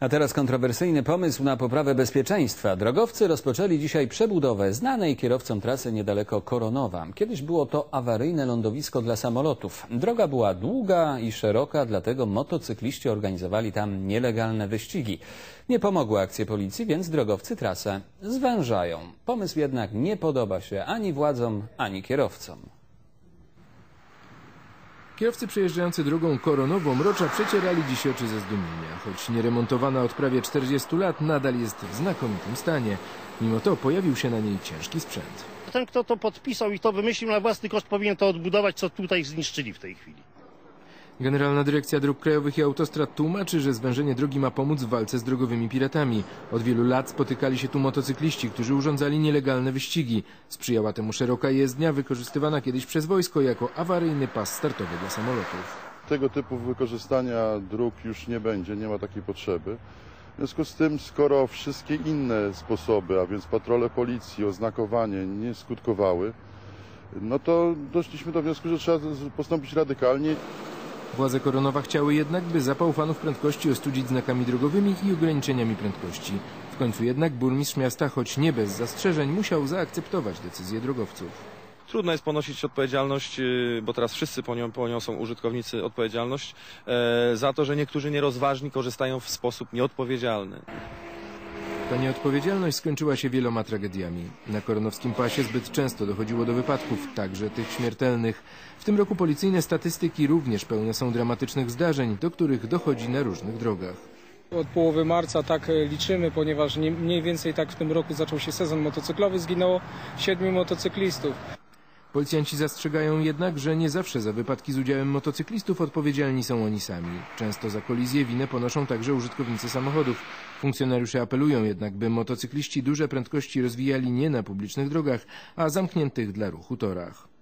A teraz kontrowersyjny pomysł na poprawę bezpieczeństwa. Drogowcy rozpoczęli dzisiaj przebudowę znanej kierowcom trasy niedaleko Koronowa. Kiedyś było to awaryjne lądowisko dla samolotów. Droga była długa i szeroka, dlatego motocykliści organizowali tam nielegalne wyścigi. Nie pomogły akcje policji, więc drogowcy trasę zwężają. Pomysł jednak nie podoba się ani władzom, ani kierowcom. Kierowcy przejeżdżający drogą koronową Mrocza przecierali dziś oczy ze zdumienia. Choć nieremontowana od prawie 40 lat, nadal jest w znakomitym stanie. Mimo to pojawił się na niej ciężki sprzęt. Ten, kto to podpisał i to wymyślił na własny koszt, powinien to odbudować, co tutaj zniszczyli w tej chwili. Generalna Dyrekcja Dróg Krajowych i Autostrad tłumaczy, że zwężenie drogi ma pomóc w walce z drogowymi piratami. Od wielu lat spotykali się tu motocykliści, którzy urządzali nielegalne wyścigi. Sprzyjała temu szeroka jezdnia, wykorzystywana kiedyś przez wojsko jako awaryjny pas startowy dla samolotów. Tego typu wykorzystania dróg już nie będzie, nie ma takiej potrzeby. W związku z tym, skoro wszystkie inne sposoby, a więc patrole policji, oznakowanie nie skutkowały, no to doszliśmy do wniosku, że trzeba postąpić radykalnie Władze Koronowa chciały jednak, by zapał fanów prędkości ostudzić znakami drogowymi i ograniczeniami prędkości. W końcu jednak burmistrz miasta, choć nie bez zastrzeżeń, musiał zaakceptować decyzję drogowców. Trudno jest ponosić odpowiedzialność, yy, bo teraz wszyscy poniosą użytkownicy odpowiedzialność e, za to, że niektórzy nierozważni korzystają w sposób nieodpowiedzialny. Ta nieodpowiedzialność skończyła się wieloma tragediami. Na koronowskim pasie zbyt często dochodziło do wypadków, także tych śmiertelnych. W tym roku policyjne statystyki również pełne są dramatycznych zdarzeń, do których dochodzi na różnych drogach. Od połowy marca tak e, liczymy, ponieważ nie- mniej więcej tak w tym roku zaczął się sezon motocyklowy, zginęło siedmiu motocyklistów. Policjanci zastrzegają jednak, że nie zawsze za wypadki z udziałem motocyklistów odpowiedzialni są oni sami. Często za kolizję winę ponoszą także użytkownicy samochodów. Funkcjonariusze apelują jednak, by motocykliści duże prędkości rozwijali nie na publicznych drogach, a zamkniętych dla ruchu torach.